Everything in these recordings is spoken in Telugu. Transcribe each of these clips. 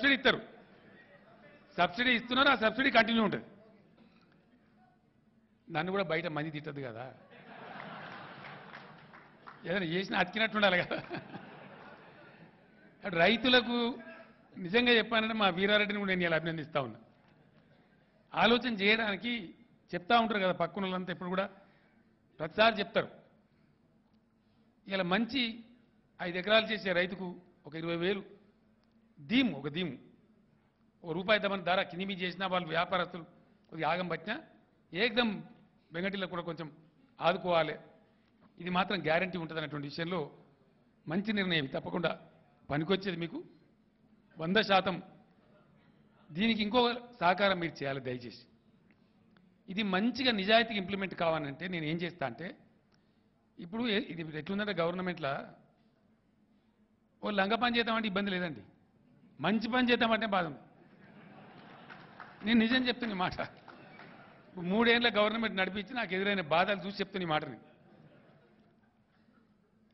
సబ్సిడీ ఇస్తారు. సబ్సిడీ ఇస్తున్నారు ఆ సబ్సిడీ కంటిన్యూ ఉంటుంది. నన్ను కూడా బయట మంది తిట్టదు కదా. ఏదైనా చేసినా అతికినట్టు ఉండాలి కదా. రైతులకు నిజంగా చెప్పానంటే మా వీరారెడ్డిని కూడా నేను ఇలా అభినందిస్తా ఉన్నా. ఆలోచన చేయడానికి చెప్తా ఉంటారు కదా పక్కన వాళ్ళంతా ఇప్పుడు కూడా. ప్రతిసారి చెప్తారు. ఇలా మంచి ఐదు ఎకరాలు చేసే రైతుకు ఒక ఇరవై వేలు ధీమ్ ఒక దీము. ఒక రూపాయి దమని ధర కినిమి చేసినా వాళ్ళు వ్యాపారస్తులు కొద్దిగా ఆగం పట్టినా ఏకదం వెంకటిలకు కూడా కొంచెం ఆదుకోవాలి. ఇది మాత్రం గ్యారంటీ ఉంటుంది అన్నటువంటి విషయంలో మంచి నిర్ణయం. తప్పకుండా పనికొచ్చేది మీకు వంద శాతం. దీనికి ఇంకో సహకారం మీరు చేయాలి దయచేసి. ఇది మంచిగా నిజాయితీకి ఇంప్లిమెంట్ కావాలంటే నేను ఏం చేస్తా అంటే ఇప్పుడు ఇది ఎట్లుందంటే గవర్నమెంట్లో ఓ లంగ పని చేద్దామంటే ఇబ్బంది లేదండి. మంచి పని చేద్దామంటే బాధ. నేను నిజం చెప్తున్నా మాట. ఇప్పుడు మూడేళ్ళ గవర్నమెంట్ నడిపించి నాకు ఎదురైన బాధలు చూసి చెప్తున్న ఈ మాటని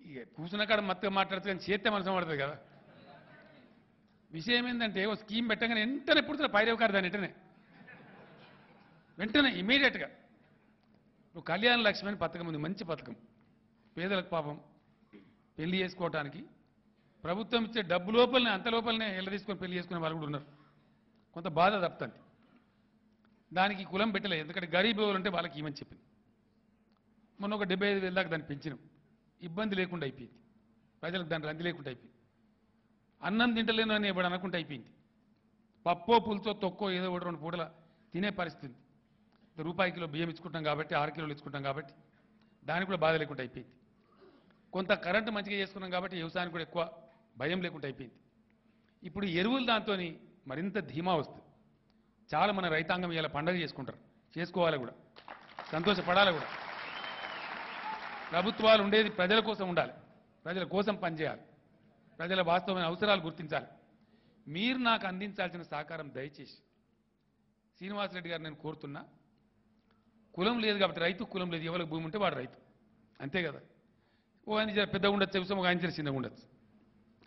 ఇక కూర్చున్న కాడ మత్తగా మాట్లాడుతూ కానీ చేస్తే మనసు పడుతుంది కదా. విషయం ఏంటంటే ఓ స్కీమ్ పెట్టగానే వెంటనే పుడుతున్న పైరవకారు దాని వెంటనే. వెంటనే ఇమీడియట్గా నువ్వు కళ్యాణ లక్ష్మి అని పథకం ఉంది మంచి పథకం. పేదలకు పాపం. పెళ్ళి చేసుకోవటానికి ప్రభుత్వం ఇచ్చే డబ్బు లోపలనే అంత లోపలనే ఎల్ల తీసుకొని పెళ్ళి చేసుకునే వాళ్ళు కూడా ఉన్నారు. కొంత బాధ తప్పుతుంది. దానికి కులం పెట్టలేదు ఎందుకంటే గరీబ్ ఎవరు వాళ్ళకి ఇవ్వని చెప్పింది? మొన్న ఒక డెబ్బై ఐదు వేల దాకా దాన్ని పెంచినాం. ఇబ్బంది లేకుండా అయిపోయింది. ప్రజలకు దాని రంది లేకుండా అయిపోయింది. అన్నం తింటలేను అని ఇప్పుడు అనుకుంటే అయిపోయింది. పప్పో పులుతో తొక్కో ఏదో ఒకటి రెండు పూటల తినే పరిస్థితి రూపాయి కిలో బియ్యం ఇచ్చుకుంటాం కాబట్టి ఆరు కిలోలు ఇచ్చుకుంటాం కాబట్టి దానికి కూడా బాధ లేకుండా అయిపోయింది. కొంత కరెంటు మంచిగా చేసుకున్నాం కాబట్టి వ్యవసాయానికి కూడా ఎక్కువ భయం లేకుండా అయిపోయింది. ఇప్పుడు ఎరువులు దాంతో మరింత ధీమా వస్తుంది. చాలా మన రైతాంగం ఇలా పండగ చేసుకుంటారు. చేసుకోవాలి కూడా. సంతోషపడాలి కూడా. ప్రభుత్వాలు ఉండేది ప్రజల కోసం ఉండాలి. ప్రజల కోసం పనిచేయాలి. ప్రజల వాస్తవమైన అవసరాలు గుర్తించాలి. మీరు నాకు అందించాల్సిన సహకారం దయచేసి శ్రీనివాసరెడ్డి గారు నేను కోరుతున్నా కులం లేదు కాబట్టి రైతు కులం లేదు. ఎవరికి భూమి ఉంటే వాడు రైతు. అంతే కదా. ఓ ఆయన పెద్దగా ఉండొచ్చు ఒక ఆయన చిన్నగా ఉండొచ్చు.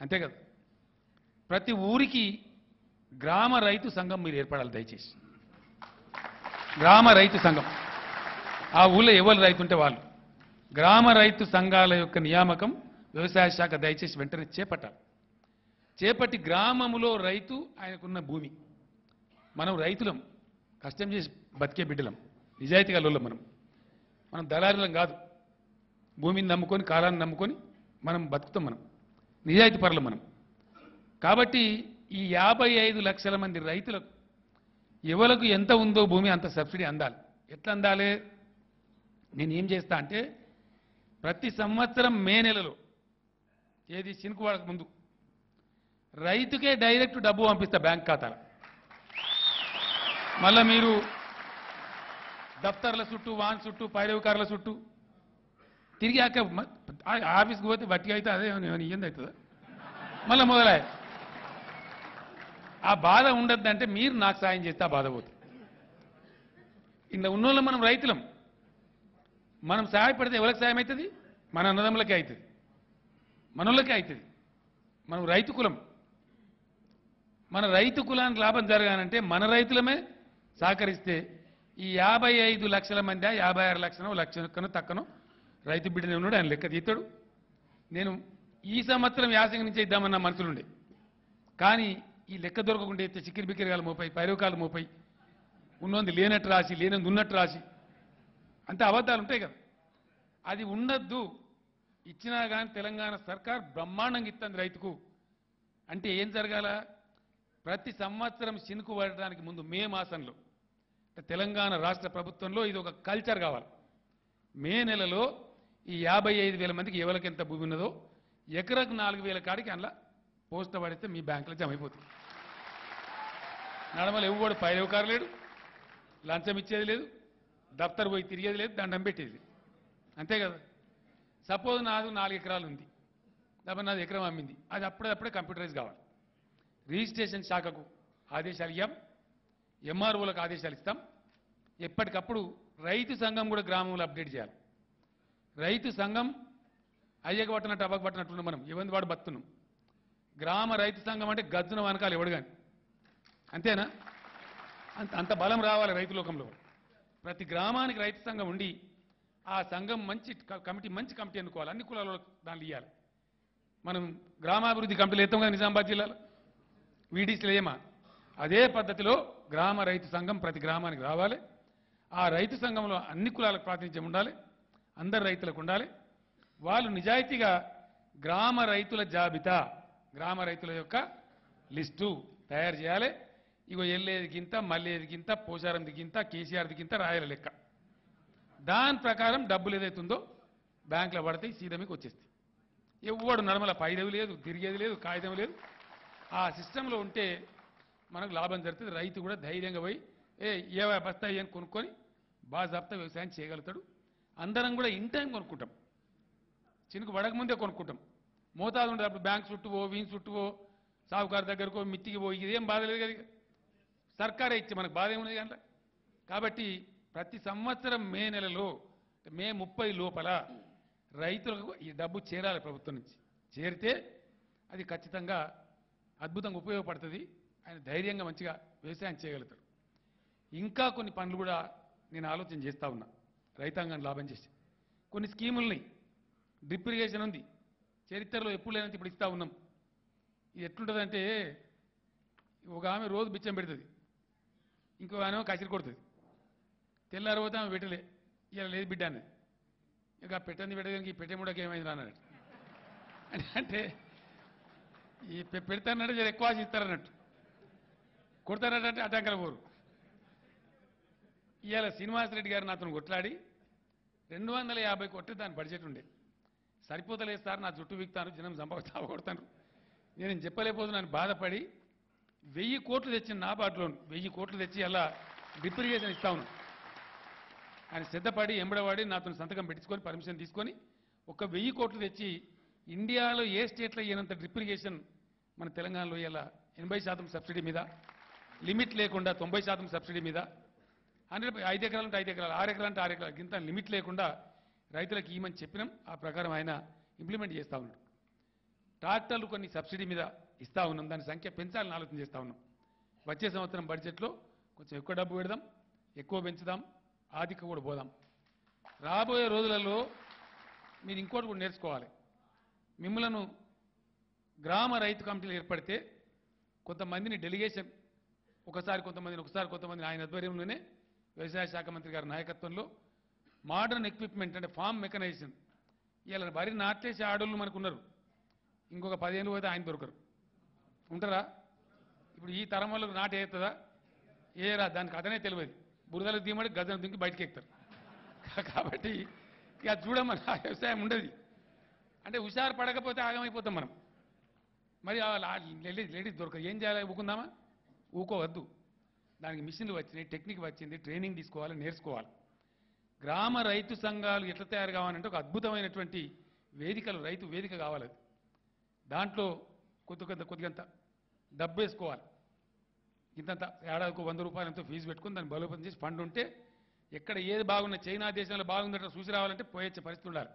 అంతే కదా? ప్రతి ఊరికి గ్రామ రైతు సంఘం మీరు ఏర్పడాలి దయచేసి. గ్రామ రైతు సంఘం. ఆ ఊళ్ళో ఎవరు రైతు ఉంటే వాళ్ళు. గ్రామ రైతు సంఘాల యొక్క నియామకం వ్యవసాయ శాఖ దయచేసి వెంటనే చేపట్టాలి. చేపట్టి గ్రామములో రైతు ఆయనకున్న భూమి. మనం రైతులం కష్టం చేసి బతికే బిడ్డలం నిజాయితీగా లోళ్ళం మనం. మనం దళారులం కాదు. భూమిని నమ్ముకొని కాలాన్ని నమ్ముకొని మనం బతుకుతాం మనం. నిజాయితీ పరులు మనం. కాబట్టి ఈ యాభై ఐదు లక్షల మంది రైతులకు ఎవలకు ఎంత ఉందో భూమి అంత సబ్సిడీ అందాలి. ఎట్లా అందాలి? నేను ఏం చేస్తా అంటే ప్రతి సంవత్సరం మే నెలలో ఏది చినుకువాడక ముందు రైతుకే డైరెక్ట్ డబ్బు పంపిస్తా బ్యాంక్ ఖాతాలో. మళ్ళా మీరు దఫ్తర్ల చుట్టూ వాన్ చుట్టూ పైరవకారుల చుట్టూ తిరిగి ఆఫీస్కి పోతే బట్టి అయితే అదే ఇయ్యంది అవుతుందా? మళ్ళీ మొదలయ్య. ఆ బాధ ఉండద్దంటే మీరు నాకు సాయం చేస్తే ఆ బాధ పోతుంది. ఇంట్లో ఉన్నోళ్ళం మనం రైతులం. మనం సహాయపడితే ఎవరికి సాయం అవుతుంది? మన అన్నదమ్ములకే అవుతుంది. మనోళ్ళకే అవుతుంది. మనం రైతు కులం. మన రైతు కులానికి లాభం జరగాలంటే మన రైతులమే సహకరిస్తే ఈ యాభై ఐదు లక్షల మంది యాభై ఆరు లక్షలు లక్షను తక్కను రైతు బిడ్డనే ఉన్నాడు ఆయన లెక్క తీస్తాడు. నేను ఈ సంవత్సరం యాసంగి నుంచి ఇద్దామన్న మనసులుండే. కానీ ఈ లెక్క దొరకకుండా అయితే చిక్కిరి బిక్కిరిగాలు మోపై పైరవకాలు మోపై ఉన్నది లేనట్టు రాసి లేనిది ఉన్నట్టు రాసి. అంతే అబద్ధాలు ఉంటాయి కదా. అది ఉండద్దు. ఇచ్చినా కానీ తెలంగాణ సర్కార్ బ్రహ్మాండంగా ఇస్తుంది రైతుకు. అంటే ఏం జరగాల? ప్రతి సంవత్సరం చినుకు పడడానికి ముందు మే మాసంలో తెలంగాణ రాష్ట్ర ప్రభుత్వంలో ఇది ఒక కల్చర్ కావాలి. మే నెలలో ఈ యాభై ఐదు వేల మందికి ఎవరికి ఎంత భూమి ఉన్నదో ఎకరకు నాలుగు వేల కాడికి అందులో పోస్ట్ పడితే మీ బ్యాంకులో జమ అయిపోతుంది. నడమలు ఎవడు పైరవకారు లేడు లంచం ఇచ్చేది లేదు దఫ్తర్ పోయి తిరిగేది లేదు దండం పెట్టేది. అంతే కదా? సపోజ్ నాది నాలుగు ఎకరాలు ఉంది డెబ్బై నాది ఎకరం అమ్మింది అది అప్పుడప్పుడే కంప్యూటరైజ్ కావాలి. రిజిస్ట్రేషన్ శాఖకు ఆదేశాలు ఇవ్వం ఎంఆర్ఓలకు ఆదేశాలు ఇస్తాం. ఎప్పటికప్పుడు రైతు సంఘం కూడా గ్రామంలో అప్డేట్ చేయాలి. రైతు సంఘం అయ్యక పట్టినట్టు అవ్వక పట్టినట్టు మనం. ఇవన్నీ వాడు బతున్నాం గ్రామ రైతు సంఘం అంటే గజ్జున వనకాలు ఎవడు కానీ అంతేనా? అంత అంత బలం రావాలి రైతు లోకంలో. ప్రతి గ్రామానికి రైతు సంఘం ఉండి ఆ సంఘం మంచి కమిటీ మంచి కమిటీ ఎన్నుకోవాలి. అన్ని కులాల్లో దాన్ని ఇవ్వాలి మనం గ్రామాభివృద్ధి కమిటీలు ఎత్తాం కదా నిజామాబాద్ జిల్లాలో? వీడీసీలు ఏమా? అదే పద్ధతిలో గ్రామ రైతు సంఘం ప్రతి గ్రామానికి రావాలి. ఆ రైతు సంఘంలో అన్ని కులాలకు ప్రాతినిధ్యం ఉండాలి. అందరు రైతులకు ఉండాలి. వాళ్ళు నిజాయితీగా గ్రామ రైతుల జాబితా గ్రామ రైతుల యొక్క లిస్టు తయారు చేయాలి. ఇగో ఎల్లేదికింత గింత మల్లేది గింత రాయల గింత కేసీఆర్ది గింత లెక్క. దాని ప్రకారం డబ్బులు ఏదైతుందో బ్యాంకులో పడతాయి సీదా మీకు వచ్చేస్తాయి. ఎవ్వడు నడమల పైదవి లేదు తిరిగేది లేదు కాగితం లేదు. ఆ సిస్టంలో ఉంటే మనకు లాభం జరుగుతుంది. రైతు కూడా ధైర్యంగా పోయి ఏ ఏ బస్తాయి అని కొనుక్కొని బాజాప్తా వ్యవసాయం చేయగలుగుతాడు. అందరం కూడా ఇన్ టైం కొనుక్కుంటాం. చినుకు పడకముందే కొనుక్కుంటాం. మోతాదు ఉండేటప్పుడు అప్పుడు బ్యాంక్ చుట్టువో వీన్ చుట్టువో సాహుకారు దగ్గరకో మిత్తికి పోయి ఇదేం బాధ లేదు కదా సర్కారే ఇచ్చే మనకు బాధ ఏమున్నది కానీ కాబట్టి ప్రతి సంవత్సరం మే నెలలో మే ముప్పై లోపల రైతులకు ఈ డబ్బు చేరాలి ప్రభుత్వం నుంచి. చేరితే అది ఖచ్చితంగా అద్భుతంగా ఉపయోగపడుతుంది. ఆయన ధైర్యంగా మంచిగా వ్యవసాయం చేయగలుగుతారు ఇంకా కొన్ని పనులు కూడా నేను ఆలోచన చేస్తా ఉన్నా. రైతాంగాన్ని లాభం చేసి కొన్ని స్కీముల్ని డ్రిప్ ఇరిగేషన్ ఉంది. చరిత్రలో ఎప్పుడు లేనంత ఇప్పుడు ఇస్తూ ఉన్నాం. ఇది ఎట్లుంటుందంటే ఒక ఆమె రోజు బిచ్చం పెడుతుంది. ఇంకో ఆమె కసిరి కొడుతుంది. తెల్లారి పోతే ఆమె పెట్టలే. ఇలా లేదు బిడ్డ అని ఇక పెట్టంది పెట్టడానికి పెట్టే ముడకి ఏమైంది అన్నాడు అంటే ఈ పె- పెడతానంటే జర ఎక్కువ ఆశ ఇస్తారన్నట్టు. అంటే అటంకల పోరు. ఇవాళ శ్రీనివాసరెడ్డి గారు నాతో కొట్లాడి రెండు వందల యాభై కొట్టి దాని బడ్జెట్ ఉండే. సరిపోతలేదు సార్ నా జుట్టు విక్తాను జనం సంపద చావగొడతాను నేను చెప్పలేకపోతున్నాను బాధపడి వెయ్యి కోట్లు తెచ్చిన నా బాటలో వెయ్యి కోట్లు తెచ్చి అలా డిప్రిగేషన్ ఇస్తా ఉన్నాను ఆయన సిద్ధపడి ఎంబడవాడి నాతో సంతకం పెట్టించుకొని పర్మిషన్ తీసుకొని ఒక వెయ్యి కోట్లు తెచ్చి ఇండియాలో ఏ స్టేట్లో అయినంత డ్రిప్రిగేషన్ మన తెలంగాణలో ఇలా ఎనభై శాతం సబ్సిడీ మీద లిమిట్ లేకుండా తొంభై శాతం సబ్సిడీ మీద హండ్రెడ్ ఐదు ఎకరాలు అంటే ఐదు ఎకరాలు ఆరు ఎకరాలు అంటే ఆరు ఎకరాలు. ఇంత లిమిట్ లేకుండా రైతులకు ఇవ్వమని చెప్పినాం. ఆ ప్రకారం ఆయన ఇంప్లిమెంట్ చేస్తా ఉన్నాడు. ట్రాక్టర్లు కొన్ని సబ్సిడీ మీద ఇస్తా ఉన్నాం. దాని సంఖ్య పెంచాలని ఆలోచన చేస్తా ఉన్నాం. వచ్చే సంవత్సరం బడ్జెట్లో కొంచెం ఎక్కువ డబ్బు పెడదాం ఎక్కువ పెంచుదాం ఆర్థిక కూడా పోదాం. రాబోయే రోజులలో మీరు ఇంకోటి కూడా నేర్చుకోవాలి. మిమ్మలను గ్రామ రైతు కమిటీలు ఏర్పడితే కొంతమందిని డెలిగేషన్ ఒకసారి కొంతమందిని ఒకసారి కొంతమందిని ఆయన ఆధ్వర్యంలోనే వ్యవసాయ శాఖ మంత్రి గారి నాయకత్వంలో మోడర్న్ ఎక్విప్మెంట్ అంటే ఫామ్ మెకనైజేషన్. ఇలా వరి నాట్లేసే ఆడోళ్ళు మనకు ఉన్నారు ఇంకొక పదిహేను పోతే ఆయన దొరకరు. ఉంటారా? ఇప్పుడు ఈ తరం వాళ్ళకు నాటు వేస్తుందా ఏరా దానికి అదనే తెలియదు బురదలకు దిగమడి గజం దింగి బయటకు ఎక్కుతారు. కాబట్టి ఇక చూడమని ఆ వ్యవసాయం ఉండదు. అంటే హుషారు పడకపోతే ఆగమైపోతాం మనం. మరి ఆ లేడీస్ లేడీస్ దొరకదు ఏం చేయాలి? ఊకుందామా? ఊకోవద్దు. దానికి మిషన్లు వచ్చినాయి టెక్నిక్ వచ్చింది ట్రైనింగ్ తీసుకోవాలి నేర్చుకోవాలి. గ్రామ రైతు సంఘాలు ఎట్లా తయారు కావాలంటే ఒక అద్భుతమైనటువంటి వేదికలు రైతు వేదిక కావాలి దాంట్లో కొద్ది కొంత కొద్దిగంత డబ్బు వేసుకోవాలి. ఇంతంత ఏడాదికి వంద రూపాయలు ఎంతో ఫీజు పెట్టుకుని దాన్ని బలోపేతం చేసి ఫండ్ ఉంటే ఎక్కడ ఏది బాగున్నా చైనా దేశంలో బాగుందంటే చూసి రావాలంటే పోయొచ్చే పరిస్థితి ఉండాలి.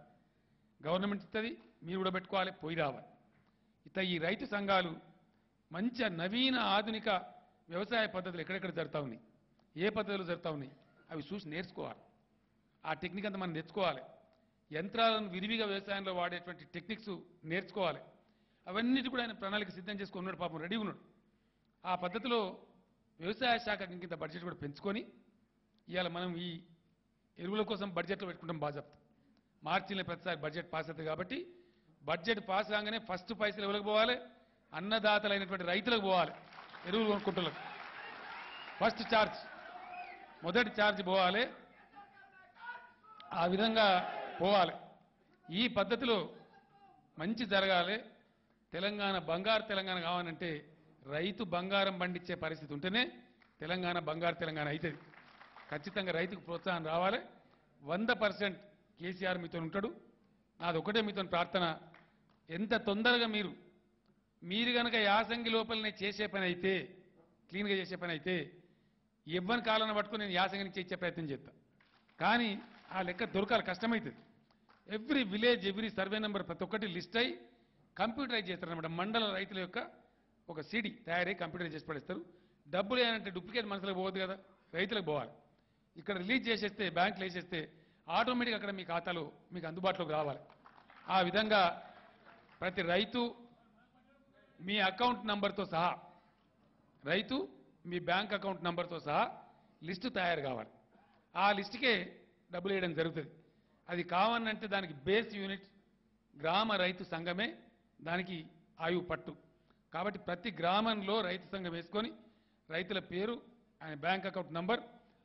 గవర్నమెంట్ ఇస్తుంది మీరు కూడా పెట్టుకోవాలి పోయి రావాలి. ఇత ఈ రైతు సంఘాలు మంచి నవీన ఆధునిక వ్యవసాయ పద్ధతులు ఎక్కడెక్కడ జరుగుతూ ఉన్నాయి? ఏ పద్ధతులు జరుగుతూ ఉన్నాయి? అవి చూసి నేర్చుకోవాలి. ఆ టెక్నిక్ అంతా మనం నేర్చుకోవాలి. యంత్రాలను విరివిగా వ్యవసాయంలో వాడేటువంటి టెక్నిక్స్ నేర్చుకోవాలి. అవన్నిటి కూడా ఆయన ప్రణాళిక సిద్ధం చేసుకుని ఉన్నాడు పాపం రెడీ ఉన్నాడు. ఆ పద్ధతిలో వ్యవసాయ శాఖ ఇంకింత బడ్జెట్ కూడా పెంచుకొని ఇవాళ మనం ఈ ఎరువుల కోసం బడ్జెట్లో పెట్టుకుంటాం బాధ్యత మార్చిలో ప్రతిసారి బడ్జెట్ పాస్ అవుతుంది కాబట్టి బడ్జెట్ పాస్ కాగానే ఫస్ట్ పైసలు ఎవరికి పోవాలి? అన్నదాతలైనటువంటి రైతులకు పోవాలి. ఎరువులు కొనుక్కుంటులకు ఫస్ట్ ఛార్జ్ మొదటి ఛార్జ్ పోవాలి. ఆ విధంగా పోవాలి. ఈ పద్ధతిలో మంచి జరగాలి. తెలంగాణ బంగారు తెలంగాణ కావాలంటే రైతు బంగారం పండించే పరిస్థితి ఉంటేనే తెలంగాణ బంగారు తెలంగాణ అవుతుంది. ఖచ్చితంగా రైతుకు ప్రోత్సాహం రావాలి. వంద పర్సెంట్ కేసీఆర్ మీతో ఉంటాడు. నాది ఒకటే మీతో ప్రార్థన. ఎంత తొందరగా మీరు మీరు కనుక యాసంగి లోపలనే చేసే పని అయితే క్లీన్గా చేసే పని అయితే ఇవ్వని కాలాన్ని పట్టుకుని నేను యాసంగి నుంచి ఇచ్చే ప్రయత్నం చేస్తా. కానీ ఆ లెక్క దొరకాలి కష్టమవుతుంది every village every survey number ప్రతి ఒక్కటి లిస్ట్ అయి కంప్యూటరైజ్ చేస్తారనమాట మండల రైతుల యొక్క ఒక సిడి తయారై కంప్యూటరైజ్ చేసి పడేస్తారు. డబ్బులు ఏమంటే డూప్లికేట్ మనసులకు పోవద్దు కదా రైతులకు పోవాలి. ఇక్కడ రిలీజ్ చేసేస్తే బ్యాంకులు వేసేస్తే ఆటోమేటిక్ అక్కడ మీ ఖాతాలో మీకు అందుబాటులోకి రావాలి. ఆ విధంగా ప్రతి రైతు మీ అకౌంట్ నంబర్తో సహా రైతు మీ బ్యాంక్ అకౌంట్ నంబర్తో సహా లిస్టు తయారు కావాలి. ఆ లిస్టుకే డబ్బులు వేయడం జరుగుతుంది. అది కావాలంటే దానికి బేస్ యూనిట్ గ్రామ రైతు సంఘమే దానికి ఆయువు పట్టు. కాబట్టి ప్రతి గ్రామంలో రైతు సంఘం వేసుకొని రైతుల పేరు ఆయన బ్యాంక్ అకౌంట్ నంబర్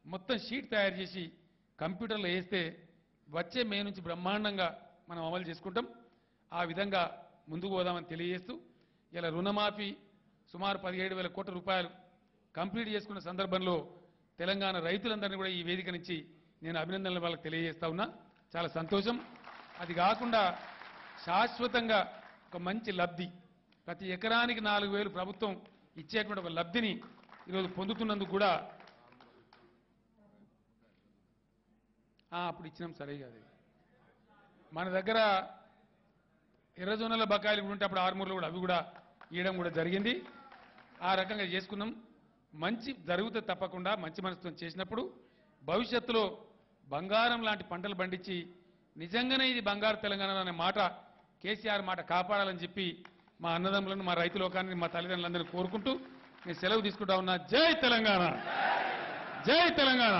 మొత్తం షీట్ తయారు చేసి కంప్యూటర్లో వేస్తే వచ్చే మే నుంచి బ్రహ్మాండంగా మనం అమలు చేసుకుంటాం. ఆ విధంగా ముందుకు పోదామని తెలియజేస్తూ ఇలా రుణమాఫీ సుమారు పదిహేడు వేల కోట్ల రూపాయలు కంప్లీట్ చేసుకున్న సందర్భంలో తెలంగాణ రైతులందరినీ కూడా ఈ వేదిక నుంచి నేను అభినందనలు వాళ్ళకి తెలియజేస్తా ఉన్నా. చాలా సంతోషం. అది కాకుండా శాశ్వతంగా ఒక మంచి లబ్ధి. ప్రతి ఎకరానికి నాలుగు వేలు ప్రభుత్వం ఇచ్చేటువంటి ఒక లబ్ధిని ఈరోజు పొందుతున్నందుకు కూడా అప్పుడు ఇచ్చినాం సరే కాదు. మన దగ్గర ఎర్రజొన్నల బకాయిలు కూడా ఉంటే అప్పుడు ఆరుమూరులో కూడా అవి కూడా ఇవ్వడం కూడా జరిగింది. ఆ రకంగా చేసుకున్నాం. మంచి జరుగుతుంది తప్పకుండా మంచి మనసుతో చేసినప్పుడు భవిష్యత్తులో బంగారం లాంటి పంటలు పండించి నిజంగానే ఇది బంగారు తెలంగాణ అనే మాట కేసీఆర్ మాట కాపాడాలని చెప్పి మా అన్నదమ్ములను మా రైతు లోకాన్ని మా తల్లిదండ్రులందరినీ కోరుకుంటూ నేను సెలవు తీసుకుంటా ఉన్నా. జై తెలంగాణ! జై తెలంగాణ!